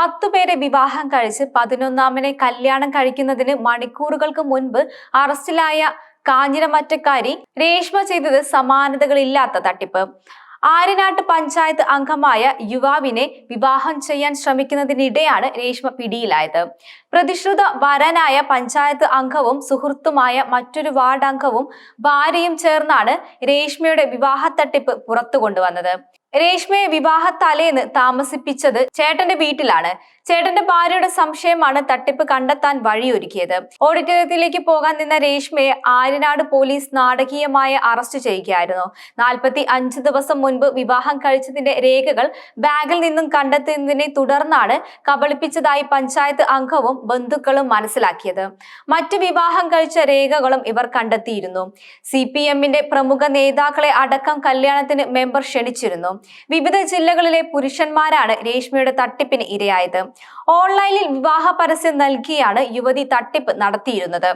പത്തു പേരെ വിവാഹം കഴിച്ച് പതിനൊന്നാമനെ കല്യാണം കഴിക്കുന്നതിന് മണിക്കൂറുകൾക്ക് മുൻപ് അറസ്റ്റിലായ കാഞ്ഞിരമറ്റക്കാരി രേഷ്മ ചെയ്തത് സമാനതകളില്ലാത്ത തട്ടിപ്പ്. ആര്യനാട്ട് പഞ്ചായത്ത് അംഗമായ യുവാവിനെ വിവാഹം ചെയ്യാൻ ശ്രമിക്കുന്നതിനിടെയാണ് രേഷ്മ പിടിയിലായത്. പ്രതിശ്രുത വരനായ പഞ്ചായത്ത് അംഗവും സുഹൃത്തുമായ മറ്റൊരു വാർഡ് അംഗവും ഭാര്യയും ചേർന്നാണ് രേഷ്മയുടെ വിവാഹ തട്ടിപ്പ് പുറത്തു കൊണ്ടുവന്നത് രേഷ്മയെ വിവാഹ തലേന്ന് താമസിപ്പിച്ചത് ചേട്ടന്റെ വീട്ടിലാണ്. ചേട്ടന്റെ ഭാര്യയുടെ സംശയമാണ് തട്ടിപ്പ് കണ്ടെത്താൻ വഴിയൊരുക്കിയത്. ഓഡിറ്റോറിയത്തിലേക്ക് പോകാൻ നിന്ന രേഷ്മയെ ആര്യനാട് പോലീസ് നാടകീയമായി അറസ്റ്റ് ചെയ്യുകയായിരുന്നു. നാൽപ്പത്തി അഞ്ച് ദിവസം മുൻപ് വിവാഹം കഴിച്ചതിന്റെ രേഖകൾ ബാഗിൽ നിന്നും കണ്ടെത്തുന്നതിനെ തുടർന്നാണ് കബളിപ്പിച്ചതായി പഞ്ചായത്ത് അംഗവും ബന്ധുക്കളും മനസ്സിലാക്കിയത്. മറ്റു വിവാഹം കഴിച്ച രേഖകളും ഇവർ കണ്ടെത്തിയിരുന്നു. സി പ്രമുഖ നേതാക്കളെ അടക്കം കല്യാണത്തിന് മെമ്പർ ക്ഷണിച്ചിരുന്നു. വിവിധ ജില്ലകളിലെ പുരുഷന്മാരാണ് രേഷ്മയുടെ തട്ടിപ്പിന് ഇരയായത്. ഓൺലൈനിൽ വിവാഹ പരസ്യം നൽകിയാണ് യുവതി തട്ടിപ്പ് നടത്തിയിരുന്നത്.